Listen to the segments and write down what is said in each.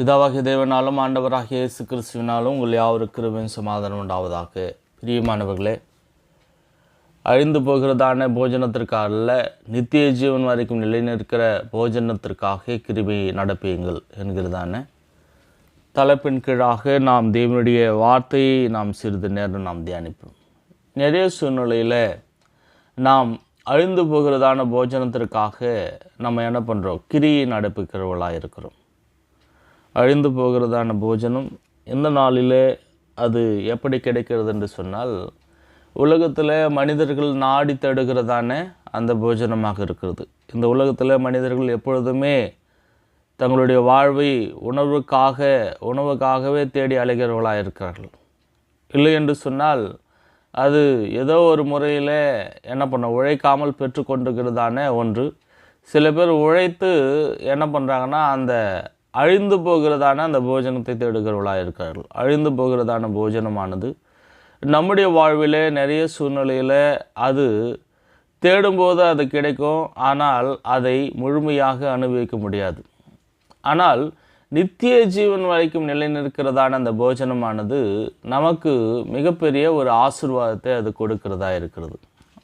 பிதாவாகிய தேவனாலும் ஆண்டவராகிய இயேசு கிறிஸ்துவினாலும் உங்கள் யாவருக்கும் சமாதானம் உண்டாவதாக. பிரியமானவர்களே அழிந்து போகிறதான போஜனத்திற்காக அல்ல நித்திய ஜீவன் வரைக்கும் நிலைநிற்கிற போஜனத்திற்காக கிருபை நடப்பியுங்கள் என்கிறதான தலைப்பின் கீழாக நாம் தேவனுடைய வார்த்தையை நாம் சிறிது நேரம் நாம் தியானிப்போம். நிறைய சூழ்நிலையில் நாம் அழிந்து போகிறதான போஜனத்திற்காக நம்ம என்ன பண்ணுறோம் கிரியை நடப்பிக்கிறவர்களாக இருக்கிறோம் அழிந்து போகிறதான போஜனம் இந்த நாளிலே அது எப்படி கிடைக்கிறது என்று சொன்னால் உலகத்தில் மனிதர்கள் நாடி தேடுகிறதான அந்த போஜனமாக இருக்கிறது. இந்த உலகத்தில் மனிதர்கள் எப்பொழுதுமே தங்களுடைய வாழ்வை உணர்வுக்காக உணவுக்காகவே தேடி அலைகிறவர்களாக இருக்கிறார்கள். இல்லை என்று சொன்னால் அது ஏதோ ஒரு முறையில் என்ன பண்ண உழைக்காமல் பெற்றுக்கொண்டுகிறதான ஒன்று. சில பேர் உழைத்து என்ன பண்ணுறாங்கன்னா அந்த அழிந்து போகிறதான அந்த போஜனத்தை தேடுகிறவர்களாக இருக்கிறார்கள் அழிந்து போகிறதான போஜனமானது நம்முடைய வாழ்விலே நிறைய சூழ்நிலையில் அது தேடும்போது அது கிடைக்கும். ஆனால் அதை முழுமையாக அனுபவிக்க முடியாது. ஆனால் நித்திய ஜீவன் வரைக்கும் நிலைநிற்கிறதான அந்த போஜனமானது நமக்கு மிகப்பெரிய ஒரு ஆசிர்வாதத்தை அது கொடுக்கிறதா இருக்கிறது.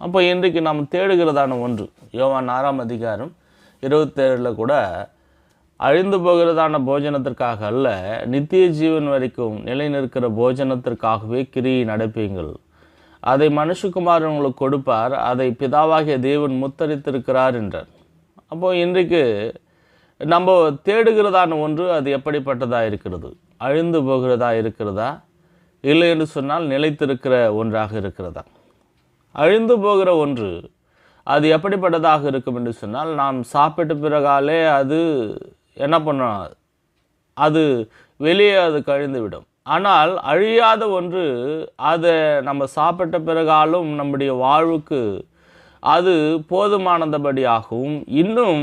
அப்போ இன்றைக்கு நாம் தேடுகிறதான ஒன்று யோவான் ஆறாம் அதிகாரம் இருபத்தேழில் கூட அழிந்து போகிறதான போஜனத்திற்காக அல்ல நித்திய ஜீவன் வரைக்கும் நிலை நிற்கிற போஜனத்திற்காகவே கிரியை நடப்பீங்கள். அதை மனுஷகுமார் உங்களுக்கு கொடுப்பார் அதை பிதாவாகிய தேவன் முத்தரித்திருக்கிறார் என்றார். அப்போது இன்றைக்கு நம்ம தேடுகிறதான ஒன்று அது எப்படிப்பட்டதா இருக்கிறது? அழிந்து போகிறதா இருக்கிறதா? இல்லை என்று சொன்னால் நிலைத்திருக்கிற ஒன்றாக இருக்கிறதா? அழிந்து போகிற ஒன்று அது எப்படிப்பட்டதாக இருக்கும் என்று சொன்னால் நாம் சாப்பிட்ட பிறகாலே அது என்ன பண்ணும் அது வெளியே அது கழிந்துவிடும். ஆனால் அழியாத ஒன்று அதை நம்ம சாப்பிட்ட பிறகாலும் நம்முடைய வாழ்வுக்கு அது போதுமானதபடியாகவும் இன்னும்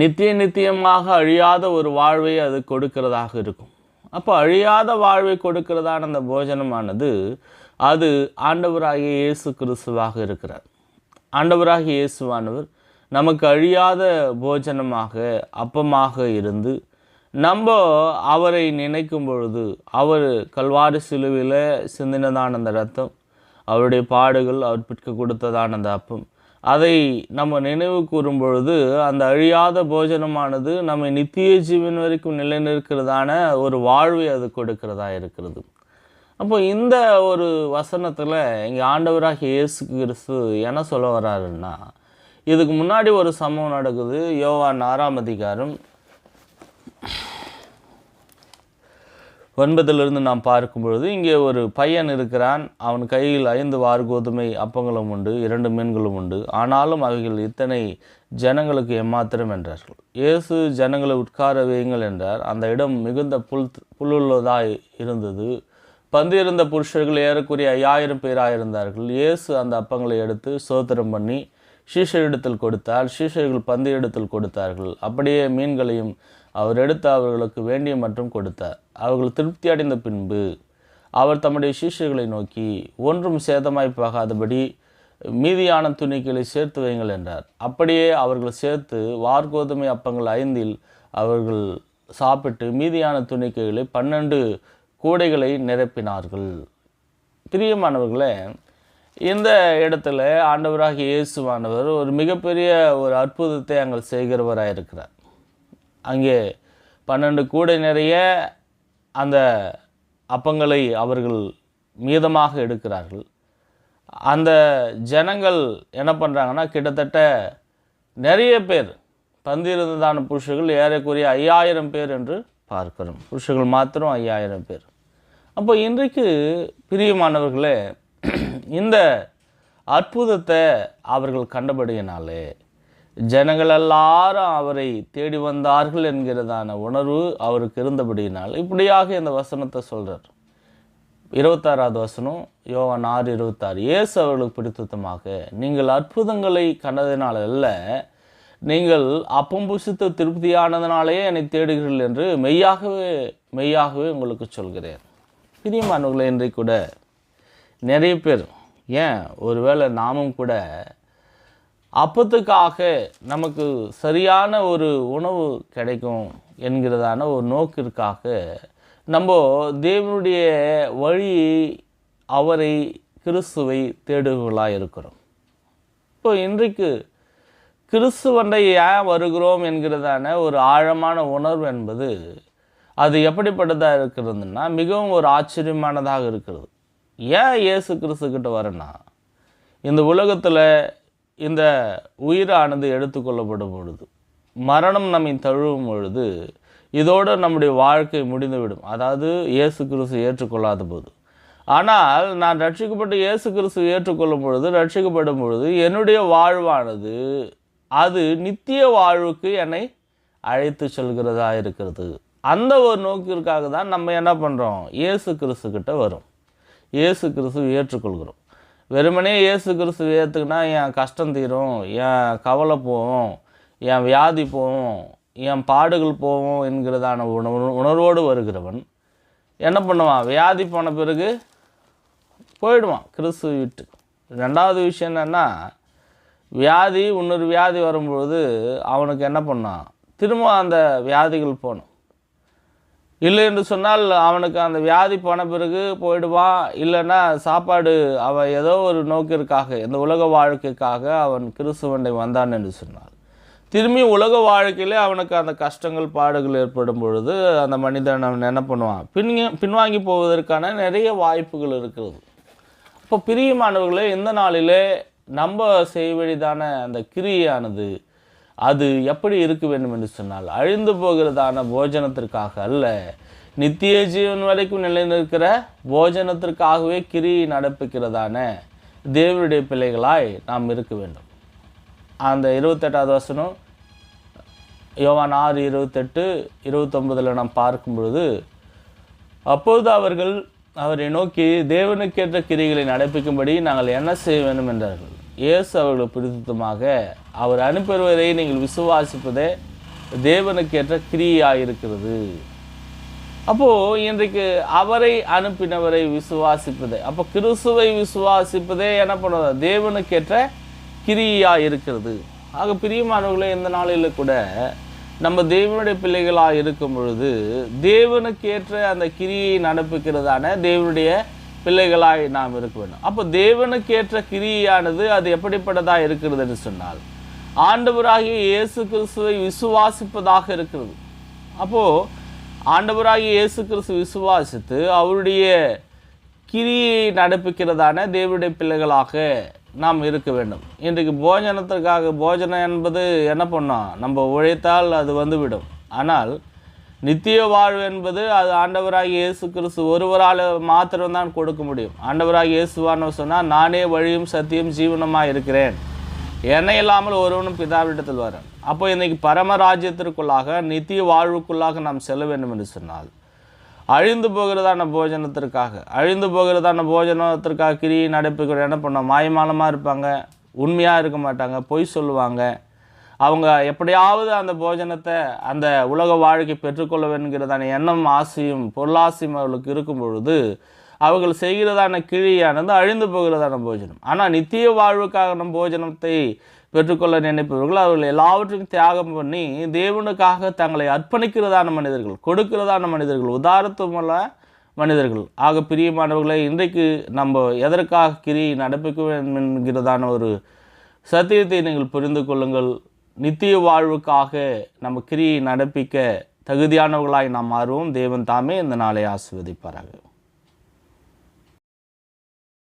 நித்திய நித்தியமாக அழியாத ஒரு வாழ்வை அது கொடுக்கிறதாக இருக்கும். அப்போ அழியாத வாழ்வை கொடுக்கிறதான அந்த போஜனமானது அது ஆண்டவராகிய இயேசு கிறிஸ்துவாக இருக்கிறார். ஆண்டவராகிய இயேசுவானவர் நமக்கு அழியாத போஜனமாக அப்பமாக இருந்து நம்ம அவரை நினைக்கும் பொழுது அவர் கல்வாரி சிலுவையில் சிந்தினதான அந்த ரத்தம் அவருடைய பாடுகள் அவர் பிற்க கொடுத்ததான அந்த அப்பம் அதை நம்ம நினைவு கூறும் பொழுது அந்த அழியாத போஜனமானது நம்மை நித்திய ஜீவன் வரைக்கும் நிலைநிற்கிறதான ஒரு வாழ்வை அது கொடுக்கிறதா இருக்கிறது. அப்போ இந்த ஒரு வசனத்தில் இங்கே ஆண்டவராக இயேசு கிறிஸ்து என்ன சொல்ல வர்றாருன்னா இதுக்கு முன்னாடி ஒரு சம்பவம் நடக்குது. யோவான் ஆறாம் அதிகாரம் ஒன்பதிலிருந்து நாம் பார்க்கும் பொழுது இங்கே ஒரு பையன் இருக்கிறான். அவன் கையில் ஐந்து வார் கோதுமை அப்பங்களும் உண்டு இரண்டு மீன்களும் உண்டு. ஆனாலும் அவைகள் இத்தனை ஜனங்களுக்கு எம்மாத்திரம் என்றார்கள். இயேசு ஜனங்களை உட்கார வையுங்கள் என்றார். அந்த இடம் மிகுந்த புல் புல்லுள்ளதாய் இருந்தது. பந்து இருந்த புருஷர்கள் ஏறக்குறைய ஐயாயிரம் பேராக இருந்தார்கள் இயேசு அந்த அப்பங்களை எடுத்து சோத்திரம் பண்ணி சீஷரிடத்தில் கொடுத்தார் சீஷர்கள் பந்து இடத்தில் கொடுத்தார்கள். அப்படியே மீன்களையும் அவர் எடுத்து அவர்களுக்கு வேண்டிய மற்றும் கொடுத்தார். அவர்கள் திருப்தி அடைந்த பின்பு அவர் தம்முடைய சீஷர்களை நோக்கி ஒன்றும் சேதமாய் போகாதபடி மீதியான துணிக்களை சேர்த்து வையுங்கள் என்றார். அப்படியே அவர்கள் சேர்த்து வார்கோதுமை அப்பங்கள் ஐந்தில் அவர்கள் சாப்பிட்டு மீதியான துணிக்கைகளை பன்னெண்டு கூடைகளை நிரப்பினார்கள். பிரியமானவர்களே இந்த இடத்துல ஆண்டவராக இயேசுவானவர் ஒரு மிகப்பெரிய ஒரு அற்புதத்தை அங்கே செய்கிறவராக இருக்கிறார். அங்கே பன்னெண்டு கூடை நிறைய அந்த அப்பங்களை அவர்கள் மீதமாக எடுக்கிறார்கள். அந்த ஜனங்கள் என்ன பண்ணுறாங்கன்னா கிட்டத்தட்ட நிறைய பேர் பந்திருந்ததான புருஷர்கள் ஏறக்குறைய ஐயாயிரம் பேர் என்று பார்க்கிறோம். புருஷர்கள் மாத்திரம் ஐயாயிரம் பேர். அப்போ இன்றைக்கு பிரியமானவர்களே இந்த அற்புதத்தை அவர்கள் கண்டபடியினாலே ஜனங்கள் எல்லாரும் அவரை தேடி வந்தார்கள் என்கிறதான உணர்வு அவருக்கு இருந்தபடியினால் இப்படியாக இந்த வசனத்தை சொல்கிறார் இருபத்தாறாவது வசனம் யோவான் ஆறு இருபத்தாறு இயேசு அவர்களுக்கு பிடித்தமாக நீங்கள் அற்புதங்களை கண்டதினால் அல்ல நீங்கள் அப்பம் புசித்து திருப்தியானதுனாலேயே என்னை தேடுகிறீர்கள் என்று மெய்யாகவே மெய்யாகவே உங்களுக்கு சொல்கிறேன். பிரியமானவர்களை இன்றைக்கு கூட நிறைய பேர் ஏன்? ஒருவேளை நாமும் கூட அப்பத்துக்காக நமக்கு சரியான ஒரு உணவு கிடைக்கும் என்கிறதான ஒரு நோக்கிற்காக நம்ம தேவனுடைய வழி அவரை கிறிஸ்துவை தேடுகளாக இருக்கிறோம். இப்போ இன்றைக்கு கிறிஸ்துவண்டை ஏன் வருகிறோம் என்கிறதான ஒரு ஆழமான உணர்வு என்பது அது எப்படிப்பட்டதாக இருக்கிறதுன்னா மிகவும் ஒரு ஆச்சரியமானதாக இருக்கிறது. ஏன் இயேசு கிறிஸ்துக்கிட்ட வரேன்னா இந்த உலகத்தில் இந்த உயிரானது எடுத்துக்கொள்ளப்படும் பொழுது மரணம் நம்மை தழுவும் பொழுது இதோடு நம்முடைய வாழ்க்கை முடிந்துவிடும். அதாவது இயேசு கிறிஸ்து ஏற்றுக்கொள்ளாத போது. ஆனால் நான் ரட்சிக்கப்பட்டு இயேசு கிறிஸ்து ஏற்றுக்கொள்ளும் பொழுது ரட்சிக்கப்படும் பொழுது என்னுடைய வாழ்வானது அது நித்திய வாழ்வுக்கு என்னை அழைத்து செல்கிறதா இருக்கிறது. அந்த ஒரு நோக்கிற்காக தான் நம்ம என்ன பண்ணுறோம் இயேசு கிறிஸ்து கிட்ட வரும். இயேசு கிறிஸ்துவை ஏற்றுக்கொள்கிறோம். வெறுமனே இயேசு கிறிஸ்து ஏற்றுக்குனா என் கஷ்டம் தீரும் என் கவலை போகும் என் வியாதி போகும் என் பாடுகள் போகும் என்கிறதான உணர்வு உணர்வோடு வருகிறவன் என்ன பண்ணுவான்? வியாதி போன பிறகு போயிடுவான் கிறிஸ்து விட்டு. ரெண்டாவது விஷயம் என்னென்னா வியாதி இன்னொரு வியாதி வரும்பொழுது அவனுக்கு என்ன பண்ணான்? திரும்ப அந்த வியாதிகள் போகணும் இல்லை என்று சொன்னால் அவனுக்கு அந்த வியாதி போன பிறகு போயிடுவான். இல்லைன்னா சாப்பாடு அவன் ஏதோ ஒரு நோக்கிற்காக இந்த உலக வாழ்க்கைக்காக அவன் கிறிஸ்துவண்டை வந்தான் என்று சொன்னார் திரும்பி உலக வாழ்க்கையிலே அவனுக்கு அந்த கஷ்டங்கள் பாடுகள் ஏற்படும் பொழுது அந்த மனிதன் அவன் என்ன பண்ணுவான்? பின் பின்வாங்கி போவதற்கான நிறைய வாய்ப்புகள் இருக்கிறது. இப்போ பிரியமானவர்களே இந்த நாளிலே நம்ம செய்வழிதான அந்த கிரியானது அது எப்படி இருக்க வேண்டும் என்று சொன்னால் அழிந்து போகிறதான போஜனத்திற்காக அல்ல. நித்திய ஜீவன் வரைக்கும் நிலைநிற்கிற போஜனத்திற்காகவே கிரி நடப்பிக்கிறதான தேவனுடைய பிள்ளைகளாய் நாம் இருக்க வேண்டும். அந்த இருபத்தெட்டாவது வசனம் யோவான் ஆறு இருபத்தெட்டு இருபத்தொம்பதில் நாம் பார்க்கும் பொழுது அப்போது அவர்கள் அவரை நோக்கி தேவனுக்கேற்ற கிரிகளை நடப்பிக்கும்படி நாங்கள் என்ன செய்ய வேண்டும்? என்றார்கள். இயேசு அவர்களுக்கு பிடித்தமாக அவர் அனுப்பிடுவதை நீங்கள் விசுவாசிப்பதே தேவனுக்கேற்ற கிரியாயிருக்கிறது அப்போது இன்றைக்கு அவரை அனுப்பினவரை விசுவாசிப்பதே அப்போ கிறிஸ்துவை விசுவாசிப்பதே என்ன பண்ணுவது தேவனுக்கேற்ற கிரியாக இருக்கிறது ஆக பிரியமானவர்களே இந்த நாளில் கூட நம்ம தேவனுடைய பிள்ளைகளாக இருக்கும் பொழுது தேவனுக்கேற்ற அந்த கிரியை நடப்பிக்கிறதான தேவனுடைய பிள்ளைகளாய் நாம் இருக்க வேண்டும். அப்போ தேவனுக்கேற்ற கிரியானது அது எப்படிப்பட்டதாக இருக்கிறது என்று சொன்னால் ஆண்டவராகிய இயேசு கிறிஸ்துவை விசுவாசிப்பதாக இருக்கிறது. அப்போது ஆண்டவராகிய இயேசு கிறிஸ்து விசுவாசித்து அவருடைய கிரியை நடப்பிக்கிறதான தேவனுடைய பிள்ளைகளாக நாம் இருக்க வேண்டும். இன்றைக்கு போஜனத்திற்காக போஜனம் என்பது என்ன பண்ணோம் நம்ம உழைத்தால் அது வந்துவிடும். ஆனால் நித்திய வாழ்வு என்பது அது ஆண்டவராக இயேசு கிறிஸ்து ஒருவரால் மாத்திரம்தான் கொடுக்க முடியும். ஆண்டவராக இயேசுவான்னு சொன்னால் நானே வழியும் சத்தியம் ஜீவனமாக இருக்கிறேன். என்னை இல்லாமல் ஒருவனும் பிதாவிடத்தில் வரேன் அப்போ இன்னைக்கு பரமராஜ்யத்திற்குள்ளாக நித்திய வாழ்வுக்குள்ளாக நாம் செல்ல வேண்டும் என்று சொன்னால் அழிந்து போகிறதான போஜனத்திற்காக அழிந்து போகிறதான போஜனத்திற்காக கிரியை நடப்புகிற என்ன பண்ணோம் மாயமானமாக இருப்பாங்க உண்மையாக இருக்க மாட்டாங்க பொய் சொல்லுவாங்க அவங்க எப்படியாவது அந்த போஜனத்தை அந்த உலக வாழ்க்கை பெற்றுக்கொள்ள வேண்டுங்கிறதான எண்ணம் ஆசையும் பொருளாசையும் அவர்களுக்கு இருக்கும் பொழுது அவர்கள் செய்கிறதான கிழியானது அழிந்து போகிறதான போஜனம். ஆனால் நித்திய வாழ்வுக்காக நம் போஜனத்தை பெற்றுக்கொள்ள நினைப்பவர்கள் அவர்கள் எல்லாவற்றையும் தியாகம் பண்ணி தேவனுக்காக தங்களை அர்ப்பணிக்கிறதான மனிதர்கள் கொடுக்கிறதான மனிதர்கள் உதாரத்துவமுள்ள மனிதர்கள். ஆக பிரியமானவர்களை இன்றைக்கு நம்ம எதற்காக கிரி நடப்பிக்க வேண்டும் என்கிறதான ஒரு சத்தியத்தை நீங்கள் புரிந்து கொள்ளுங்கள். நித்திய வாழ்வுக்காக நம்ம கிரியை நடப்பிக்க தகுதியானவர்களாய் நாம் மாறுவோம். தேவன் தாமே இந்த நாளை ஆசிர்வதிப்பார்கள்